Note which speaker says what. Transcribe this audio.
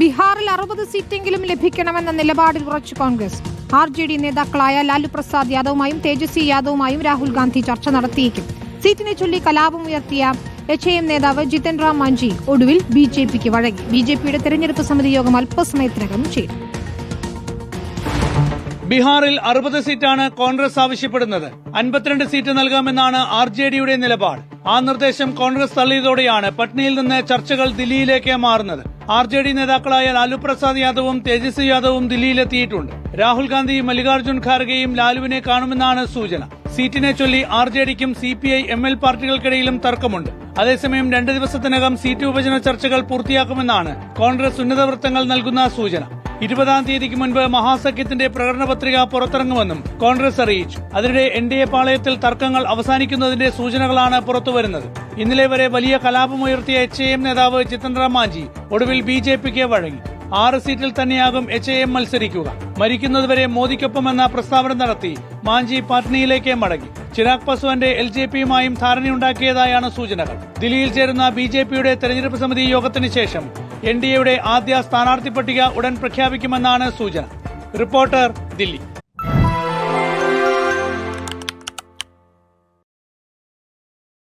Speaker 1: ബീഹാറിൽ അറുപത് സീറ്റെങ്കിലും ലഭിക്കണമെന്ന നിലപാടിൽ ഉറച്ചു കോൺഗ്രസ്. ആർ ജെ ഡി നേതാക്കളായ ലാലു പ്രസാദ് യാദവുമായും തേജസ്വി യാദവുമായും രാഹുൽ ഗാന്ധി ചർച്ച നടത്തിയേക്കും. സീറ്റിനെ ചൊല്ലി കലാപം ഉയർത്തിയ എച്ച് എം നേതാവ് ജിതൻ റാം മാഞ്ചി ഒടുവിൽ ബി ജെ പിക്ക് വഴങ്ങി. ബി ജെ പിയുടെ തെരഞ്ഞെടുപ്പ് സമിതി യോഗം അല്പസമയത്തിനകം ചേരും.
Speaker 2: ബീഹാറിൽ അറുപത് സീറ്റാണ് കോൺഗ്രസ് ആവശ്യപ്പെടുന്നത്. അൻപത്തിരണ്ട് സീറ്റ് നൽകാമെന്നാണ് ആർ ജെ ഡിയുടെ നിലപാട്. ആ നിർദ്ദേശം കോൺഗ്രസ് തള്ളിയതോടെയാണ് പട്നയിൽ നിന്ന് ചർച്ചകൾ ദില്ലിയിലേക്ക് മാറുന്നത്. ആർ ജെ ഡി നേതാക്കളായ ലാലു പ്രസാദ് യാദവും തേജസ്വി യാദവും ദില്ലിയിലെത്തിയിട്ടുണ്ട്. രാഹുൽ ഗാന്ധിയും മല്ലികാർജുൻ ഖാർഗെയും ലാലുവിനെ കാണുമെന്നാണ് സൂചന. സീറ്റിനെ ചൊല്ലി R J ഡിക്കും C P I M L പാർട്ടികൾക്കിടയിലും തർക്കമുണ്ട്. അതേസമയം രണ്ട് ദിവസത്തിനകം സീറ്റ് വിഭജന ചർച്ചകൾ പൂർത്തിയാക്കുമെന്നാണ് കോൺഗ്രസ് ഉന്നതവൃത്തങ്ങൾ നൽകുന്ന സൂചന. ഇരുപതാം തീയതിക്ക് മുൻപ് മഹാസഖ്യത്തിന്റെ പ്രകടന പത്രിക പുറത്തിറങ്ങുമെന്നും കോൺഗ്രസ് അറിയിച്ചു. അതിനിടെ എൻ ഡി എ പാളയത്തിൽ തർക്കങ്ങൾ അവസാനിക്കുന്നതിന്റെ സൂചനകളാണ് പുറത്തുവരുന്നത്. ഇന്നലെ വരെ വലിയ കലാപമുയർത്തിയ എച്ച് എം നേതാവ് ജിതൻ റാം മാഞ്ചി ഒടുവിൽ ബി ജെ പിക്ക് വഴങ്ങി. ആറ് സീറ്റിൽ തന്നെയാകും എച്ച് എം മത്സരിക്കുക. മരിക്കുന്നതുവരെ മോദിക്കൊപ്പമെന്ന പ്രസ്താവന നടത്തി മാഞ്ചി പാറ്റ്നയിലേക്ക് മടങ്ങി. ചിരാഗ് പസ്വാന്റെ എൽ ജെ പിയുമായും ധാരണയുണ്ടാക്കിയതായാണ് സൂചനകൾ. ദില്ലിയിൽ ചേരുന്ന ബി ജെ പിയുടെ തെരഞ്ഞെടുപ്പ് സമിതി യോഗത്തിന് ശേഷം എൻ ഡി എയുടെ ആദ്യ സ്ഥാനാർത്ഥി പട്ടിക ഉടൻ പ്രഖ്യാപിക്കുമെന്നാണ് സൂചന. റിപ്പോർട്ടർ ദില്ലി.